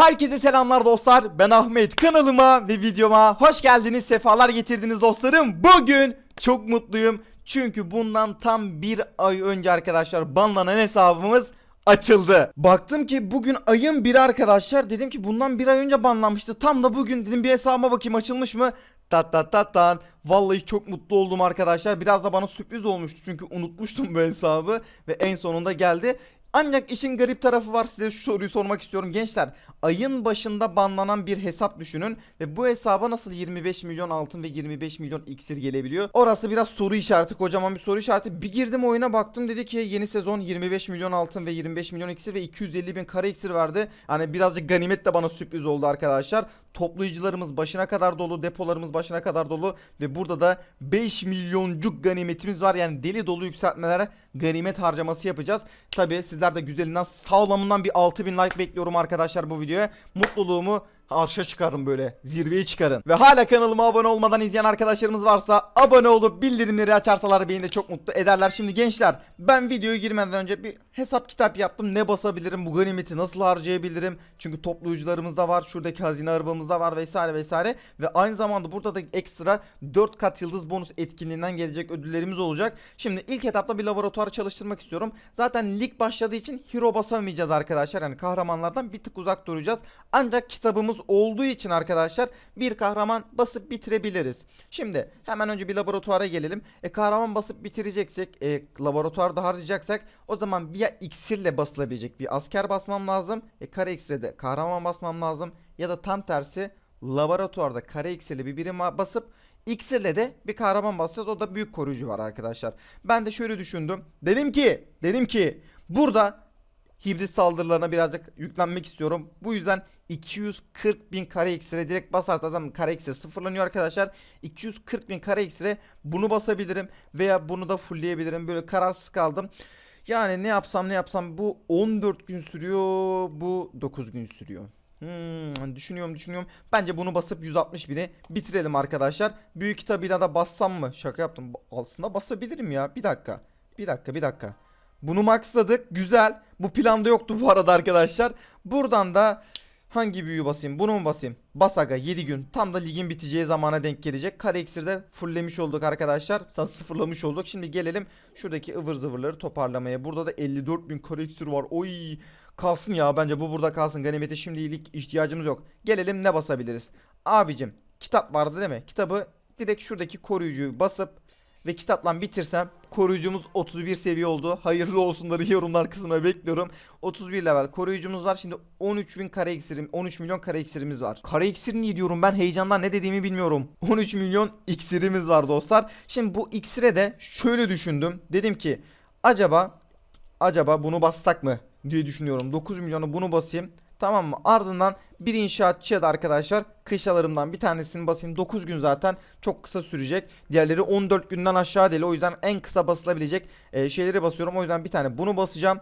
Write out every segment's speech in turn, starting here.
Herkese selamlar dostlar. Ben Ahmet. Kanalıma ve videoma hoş geldiniz. Sefalar getirdiniz dostlarım. Bugün çok mutluyum. Çünkü bundan tam bir ay önce arkadaşlar banlanan hesabımız açıldı. Baktım ki bugün ayın biri arkadaşlar. Dedim ki bundan bir ay önce banlanmıştı. Tam da bugün dedim bir hesabıma bakayım açılmış mı? Tat tat tat tat. Vallahi çok mutlu oldum arkadaşlar. Biraz da bana sürpriz olmuştu çünkü unutmuştum bu hesabı ve en sonunda geldi. Ancak işin garip tarafı var. Size şu soruyu sormak istiyorum gençler. Ayın başında banlanan bir hesap düşünün ve bu hesaba nasıl 25 milyon altın ve 25 milyon iksir gelebiliyor? Orası biraz soru işareti, kocaman bir soru işareti. Bir girdim oyuna baktım dedi ki yeni sezon 25 milyon altın ve 25 milyon iksir ve 250 bin kara iksir verdi. Hani birazcık ganimet de bana sürpriz oldu arkadaşlar. Toplayıcılarımız başına kadar dolu, depolarımız başına kadar dolu ve burada da 5 milyoncuk ganimetimiz var. Yani deli dolu yükseltmelere ganimet harcaması yapacağız. Tabi sizler de güzelinden sağlamından bir 6000 like bekliyorum arkadaşlar bu videoya. Mutluluğumu arşa çıkarın böyle zirveye çıkarın. Ve hala kanalıma abone olmadan izleyen arkadaşlarımız varsa abone olup bildirimleri açarsalar beni de çok mutlu ederler. Şimdi gençler ben videoya girmeden önce bir hesap kitap yaptım. Ne basabilirim bu ganimeti nasıl harcayabilirim? Çünkü toplayıcılarımız da var şuradaki hazine arabamız da var vesaire vesaire. Ve aynı zamanda burada da ekstra 4 kat yıldız bonus etkinliğinden gelecek ödüllerimiz olacak. Şimdi ilk etapta bir laboratuvar çalıştırmak istiyorum. Zaten lig başladığı için hero basamayacağız arkadaşlar. Yani kahramanlardan bir tık uzak duracağız. Ancak kitabımız olduğu için arkadaşlar bir kahraman basıp bitirebiliriz. Şimdi hemen önce bir laboratuvara gelelim. E kahraman basıp bitireceksek, e, laboratuvarda harcayacaksak o zaman bir ya iksirle basılabilecek bir asker basmam lazım. E kara iksire de kahraman basmam lazım. Ya da tam tersi laboratuvarda kara iksirle bir birim basıp İksirle de bir kahraman basacağız. O da büyük koruyucu var arkadaşlar. Ben de şöyle düşündüm. Dedim ki, dedim ki burada hibrit saldırılarına birazcık yüklenmek istiyorum. Bu yüzden 240 bin kare iksire direkt basarsa adam kare iksir sıfırlanıyor arkadaşlar. 240 bin kare iksire bunu basabilirim veya bunu da fullleyebilirim. Böyle kararsız kaldım. Yani ne yapsam ne yapsam bu 14 gün sürüyor bu 9 gün sürüyor. Hmm, düşünüyorum düşünüyorum. Bence bunu basıp 160 bini bitirelim arkadaşlar. Büyük kitabıyla da bassam mı? Şaka yaptım. Aslında basabilirim ya. Bir dakika. Bir dakika bir dakika. Bunu maxladık. Güzel. Bu planda yoktu bu arada arkadaşlar. Buradan da hangi büyüyü basayım? Bunu mu basayım? Basaga 7 gün. Tam da ligin biteceği zamana denk gelecek. Kare iksirde fulllemiş olduk arkadaşlar. Sen sıfırlamış olduk. Şimdi gelelim şuradaki ıvır zıvırları toparlamaya. Burada da 54 bin kare iksir var. Oy kalsın ya bence bu burada kalsın. Ganimete şimdilik ihtiyacımız yok. Gelelim ne basabiliriz? Abicim kitap vardı değil mi? Kitabı direkt şuradaki koruyucuyu basıp ve kitapla bitirsem koruyucumuz 31 seviye oldu. Hayırlı olsunları yorumlar kısmına bekliyorum. 31 level koruyucumuz var. Şimdi 13 bin kare iksirim 13 milyon kare iksirimiz var. Kare iksir niye diyorum ben heyecandan ne dediğimi bilmiyorum. 13 milyon iksirimiz var dostlar. Şimdi bu iksire de şöyle düşündüm. Dedim ki acaba acaba bunu bassak mı diye düşünüyorum. 9 milyonu bunu basayım. Tamam mı? Ardından bir inşaatçıya da arkadaşlar kışlalarımdan bir tanesini basayım. 9 gün zaten çok kısa sürecek. Diğerleri 14 günden aşağı değil. O yüzden en kısa basılabilecek e, şeyleri basıyorum. O yüzden bir tane bunu basacağım.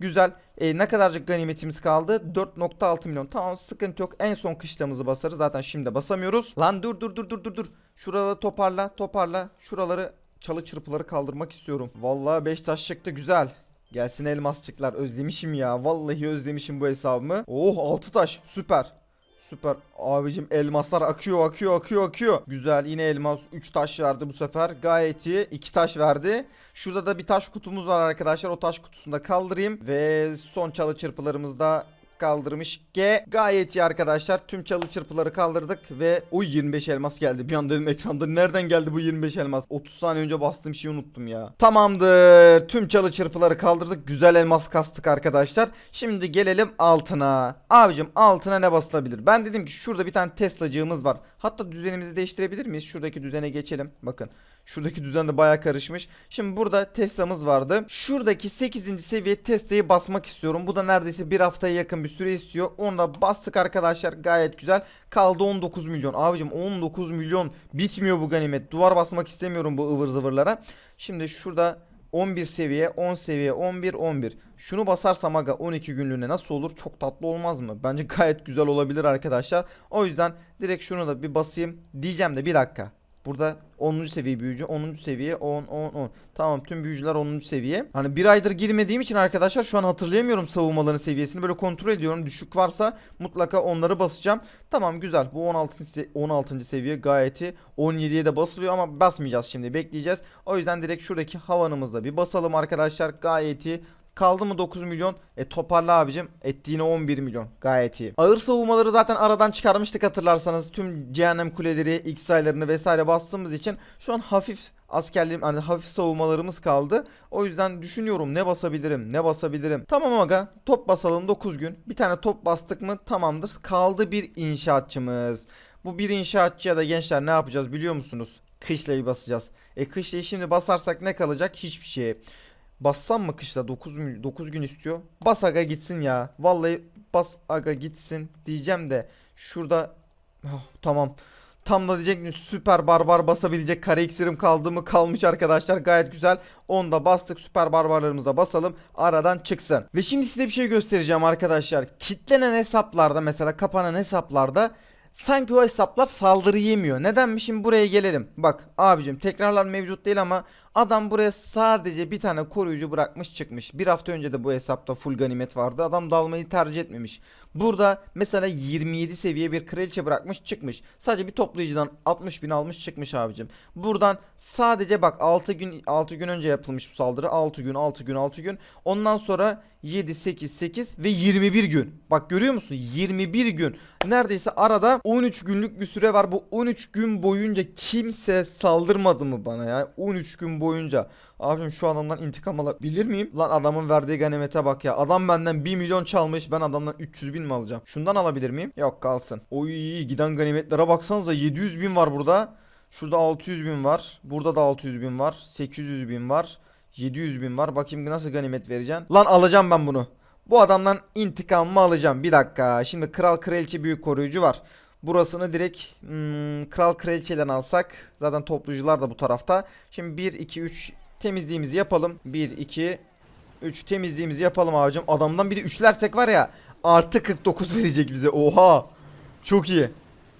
Güzel. E, ne kadarcık ganimetimiz kaldı? 4.6 milyon. Tamam sıkıntı yok. En son kışlamızı basarız. Zaten şimdi basamıyoruz. Lan dur dur dur dur dur dur. Şuraları toparla toparla. Şuraları çalı çırpıları kaldırmak istiyorum. Vallahi 5 taş çıktı güzel. Gelsin elmasçıklar özlemişim ya. Vallahi özlemişim bu hesabımı. Oh 6 taş süper. Süper. Abicim elmaslar akıyor akıyor akıyor akıyor. Güzel yine elmas 3 taş verdi bu sefer. Gayet iyi. 2 taş verdi. Şurada da bir taş kutumuz var arkadaşlar. O taş kutusunu da kaldırayım. Ve son çalı çırpılarımız da kaldırmış G. Gayet iyi arkadaşlar. Tüm çalı çırpıları kaldırdık ve o 25 elmas geldi. Bir an dedim ekranda nereden geldi bu 25 elmas? 30 saniye önce bastığım şeyi unuttum ya. Tamamdır. Tüm çalı çırpıları kaldırdık. Güzel elmas kastık arkadaşlar. Şimdi gelelim altına. Abicim altına ne basılabilir? Ben dedim ki şurada bir tane Tesla'cığımız var. Hatta düzenimizi değiştirebilir miyiz? Şuradaki düzene geçelim. Bakın. Şuradaki düzen de baya karışmış. Şimdi burada Tesla'mız vardı. Şuradaki 8. seviye Tesla'yı basmak istiyorum. Bu da neredeyse bir haftaya yakın bir süre istiyor. Onu da bastık arkadaşlar. Gayet güzel. Kaldı 19 milyon. Abicim 19 milyon. Bitmiyor bu ganimet. Duvar basmak istemiyorum bu ıvır zıvırlara. Şimdi şurada 11 seviye, 10 seviye, 11, 11. Şunu basarsam aga 12 günlüğüne nasıl olur? Çok tatlı olmaz mı? Bence gayet güzel olabilir arkadaşlar. O yüzden direkt şunu da bir basayım. Diyeceğim de bir dakika. Burada 10. seviye büyücü, 10. seviye, 10, 10, 10. Tamam tüm büyücüler 10. seviye. Hani bir aydır girmediğim için arkadaşlar şu an hatırlayamıyorum savunmaların seviyesini. Böyle kontrol ediyorum. Düşük varsa mutlaka onları basacağım. Tamam güzel. Bu 16. se- 16. seviye gayet iyi. 17'ye de basılıyor ama basmayacağız şimdi. Bekleyeceğiz. O yüzden direkt şuradaki havanımızda bir basalım arkadaşlar. Gayet iyi. Kaldı mı 9 milyon? E toparla abicim. Ettiğine 11 milyon. Gayet iyi. Ağır savunmaları zaten aradan çıkarmıştık hatırlarsanız. Tüm cehennem kuleleri, X sayılarını vesaire bastığımız için şu an hafif askerlerim hani hafif savunmalarımız kaldı. O yüzden düşünüyorum ne basabilirim, ne basabilirim. Tamam aga top basalım 9 gün. Bir tane top bastık mı tamamdır. Kaldı bir inşaatçımız. Bu bir inşaatçıya da gençler ne yapacağız biliyor musunuz? Kışlayı basacağız. E kışlayı şimdi basarsak ne kalacak? Hiçbir şey. Bassam mı kışla 9 mü 9 gün istiyor. Bas aga gitsin ya. Vallahi bas aga gitsin diyeceğim de şurada Oh, tamam. Tam da diyecektim süper barbar basabilecek kare iksirim kaldı mı kalmış arkadaşlar gayet güzel. Onu da bastık süper barbarlarımızı da basalım aradan çıksın. Ve şimdi size bir şey göstereceğim arkadaşlar. Kitlenen hesaplarda mesela kapanan hesaplarda sanki o hesaplar saldırı yemiyor. Nedenmiş şimdi buraya gelelim. Bak abicim tekrarlar mevcut değil ama adam buraya sadece bir tane koruyucu bırakmış çıkmış. Bir hafta önce de bu hesapta full ganimet vardı. Adam dalmayı tercih etmemiş. Burada mesela 27 seviye bir kraliçe bırakmış çıkmış. Sadece bir toplayıcıdan 60 bin almış çıkmış abicim. Buradan sadece bak 6 gün 6 gün önce yapılmış bu saldırı. 6 gün 6 gün 6 gün. Ondan sonra 7 8 8 ve 21 gün. Bak görüyor musun? 21 gün. Neredeyse arada 13 günlük bir süre var. Bu 13 gün boyunca kimse saldırmadı mı bana ya? 13 gün boyunca. Abim şu adamdan intikam alabilir miyim? Lan adamın verdiği ganimete bak ya. Adam benden 1 milyon çalmış. Ben adamdan 300 bin mi alacağım? Şundan alabilir miyim? Yok kalsın. Oy giden ganimetlere baksanıza 700 bin var burada. Şurada 600 bin var. Burada da 600 bin var. 800 bin var. 700 bin var. Bakayım nasıl ganimet vereceğim. Lan alacağım ben bunu. Bu adamdan intikamımı alacağım. Bir dakika. Şimdi kral kraliçe büyük koruyucu var. Burasını direkt hmm, kral kraliçeden alsak. Zaten toplucular da bu tarafta. Şimdi 1 2 3 temizliğimizi yapalım. 1 2 3 temizliğimizi yapalım abicim. Adamdan bir de üçlersek var ya artı 49 verecek bize. Oha. Çok iyi.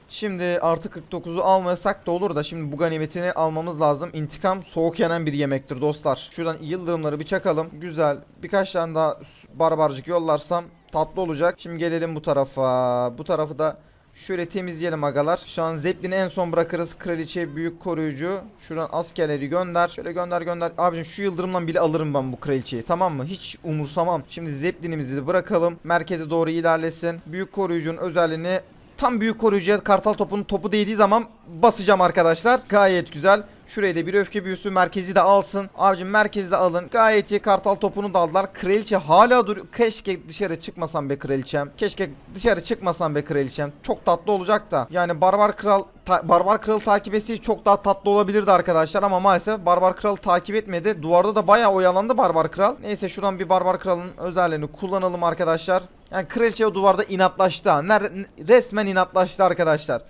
Şimdi artı 49'u almasak da olur da şimdi bu ganimetini almamız lazım. İntikam soğuk yenen bir yemektir dostlar. Şuradan yıldırımları bir çakalım. Güzel. Birkaç tane daha barbarcık yollarsam tatlı olacak. Şimdi gelelim bu tarafa. Bu tarafı da şöyle temizleyelim agalar. Şu an Zeppelin'i en son bırakırız. Kraliçe büyük koruyucu. Şuradan askerleri gönder. Şöyle gönder gönder. Abicim şu yıldırımdan bile alırım ben bu kraliçeyi. Tamam mı? Hiç umursamam. Şimdi Zeppelin'imizi de bırakalım. Merkeze doğru ilerlesin. Büyük koruyucunun özelliğini Tam büyük koruyucuya kartal topunun topu değdiği zaman basacağım arkadaşlar. Gayet güzel. Şuraya da bir öfke büyüsü merkezi de alsın. Abicim merkezi de alın. Gayet iyi kartal topunu da aldılar. Kraliçe hala duruyor. Keşke dışarı çıkmasam be kraliçem. Keşke dışarı çıkmasam be kraliçem. Çok tatlı olacak da. Yani barbar kral barbar kralı takip etseydi çok daha tatlı olabilirdi arkadaşlar ama maalesef barbar kralı takip etmedi. Duvarda da bayağı oyalandı barbar kral. Neyse şuradan bir barbar kralın özelliğini kullanalım arkadaşlar. Yani kraliçe o duvarda inatlaştı. Ner- resmen inatlaştı arkadaşlar.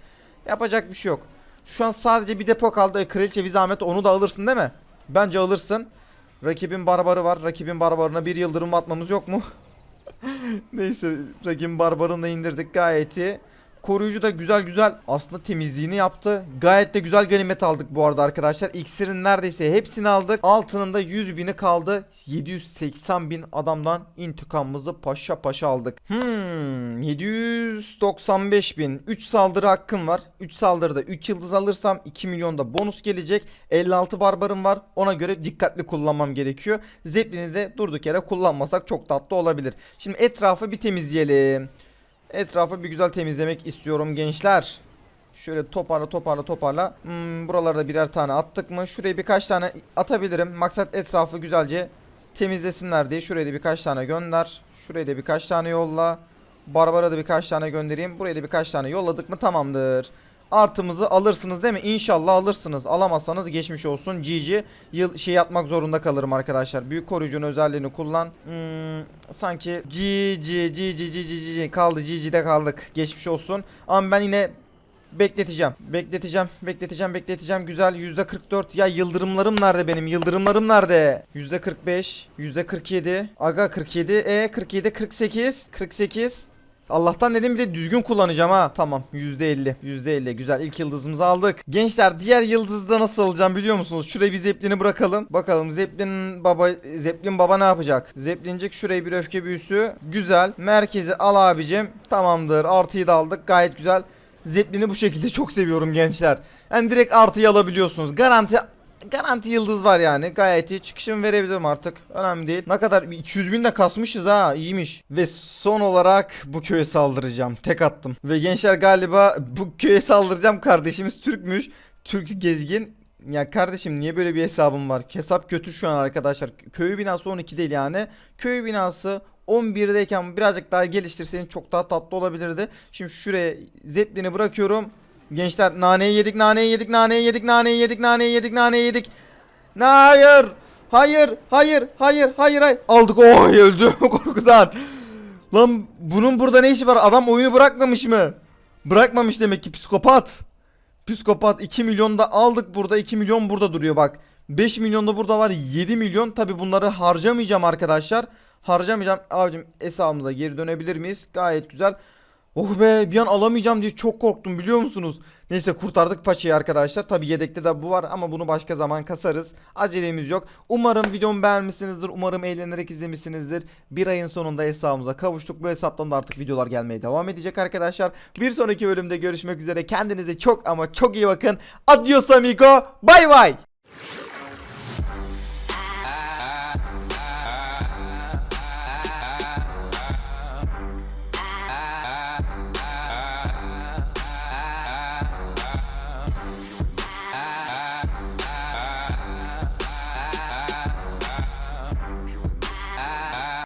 Yapacak bir şey yok. Şu an sadece bir depo kaldı. E, kraliçe bir zahmet onu da alırsın değil mi? Bence alırsın. Rakibin barbarı var. Rakibin barbarına bir yıldırım atmamız yok mu? Neyse rakibin barbarını indirdik gayet iyi. Koruyucu da güzel güzel aslında temizliğini yaptı. Gayet de güzel ganimet aldık bu arada arkadaşlar. İksirin neredeyse hepsini aldık. Altının da 100 bini kaldı. 780 bin adamdan intikamımızı paşa paşa aldık. Hmm 795 bin. 3 saldırı hakkım var. 3 saldırıda 3 yıldız alırsam 2 milyonda bonus gelecek. 56 barbarım var. Ona göre dikkatli kullanmam gerekiyor. Zeppelin'i de durduk yere kullanmasak çok tatlı olabilir. Şimdi etrafı bir temizleyelim. Etrafı bir güzel temizlemek istiyorum gençler. Şöyle toparla toparla toparla. Hmm, buralarda birer tane attık mı? Şuraya birkaç tane atabilirim. Maksat etrafı güzelce temizlesinler diye. Şuraya da birkaç tane gönder. Şuraya da birkaç tane yolla. Barbara da birkaç tane göndereyim. Buraya da birkaç tane yolladık mı tamamdır. Artımızı alırsınız değil mi? İnşallah alırsınız. Alamazsanız geçmiş olsun. GG. Yıl şey yapmak zorunda kalırım arkadaşlar. Büyük koruyucunun özelliğini kullan. Hmm, sanki GG GG GG GG kaldı. GG'de kaldık. Geçmiş olsun. Ama ben yine Bekleteceğim. Bekleteceğim. Bekleteceğim. Bekleteceğim. Güzel. %44. Ya yıldırımlarım nerede benim? Yıldırımlarım nerede? %45. %47. Aga 47. E 47 48. 48. Allah'tan dedim bir de düzgün kullanacağım ha. Tamam %50. %50 güzel ilk yıldızımızı aldık. Gençler diğer yıldızda nasıl alacağım biliyor musunuz? Şuraya bir Zeppelin'i bırakalım. Bakalım Zeppelin baba Zeppelin baba ne yapacak? Zeppelincik şuraya bir öfke büyüsü. Güzel. Merkezi al abicim. Tamamdır. Artıyı da aldık. Gayet güzel. Zeppelin'i bu şekilde çok seviyorum gençler. Yani direkt artıyı alabiliyorsunuz. Garanti Garanti yıldız var yani. Gayet iyi. Çıkışımı verebilirim artık. Önemli değil. Ne kadar? 200 bin de kasmışız ha. İyiymiş. Ve son olarak bu köye saldıracağım. Tek attım. Ve gençler galiba bu köye saldıracağım kardeşimiz Türkmüş. Türk gezgin. Ya kardeşim niye böyle bir hesabım var? Hesap kötü şu an arkadaşlar. Köyü binası 12 değil yani. Köy binası 11'deyken birazcık daha geliştirseydin çok daha tatlı olabilirdi. Şimdi şuraya zeplini bırakıyorum Gençler naneyi yedik, naneyi yedik, naneyi yedik, naneyi yedik, naneyi yedik, naneyi yedik. Hayır. Hayır, hayır, hayır, hayır, hayır. Aldık. Oy öldü korkudan. Lan bunun burada ne işi var? Adam oyunu bırakmamış mı? Bırakmamış demek ki psikopat. Psikopat 2 milyon da aldık burada 2 milyon burada duruyor bak. 5 milyon da burada var 7 milyon tabi bunları harcamayacağım arkadaşlar. Harcamayacağım abicim hesabımıza geri dönebilir miyiz? Gayet güzel. Oh be bir an alamayacağım diye çok korktum biliyor musunuz? Neyse kurtardık paçayı arkadaşlar. Tabi yedekte de bu var ama bunu başka zaman kasarız. Acelemiz yok. Umarım videomu beğenmişsinizdir. Umarım eğlenerek izlemişsinizdir. Bir ayın sonunda hesabımıza kavuştuk. Bu hesaptan da artık videolar gelmeye devam edecek arkadaşlar. Bir sonraki bölümde görüşmek üzere. Kendinize çok ama çok iyi bakın. Adios amigo. Bay bay.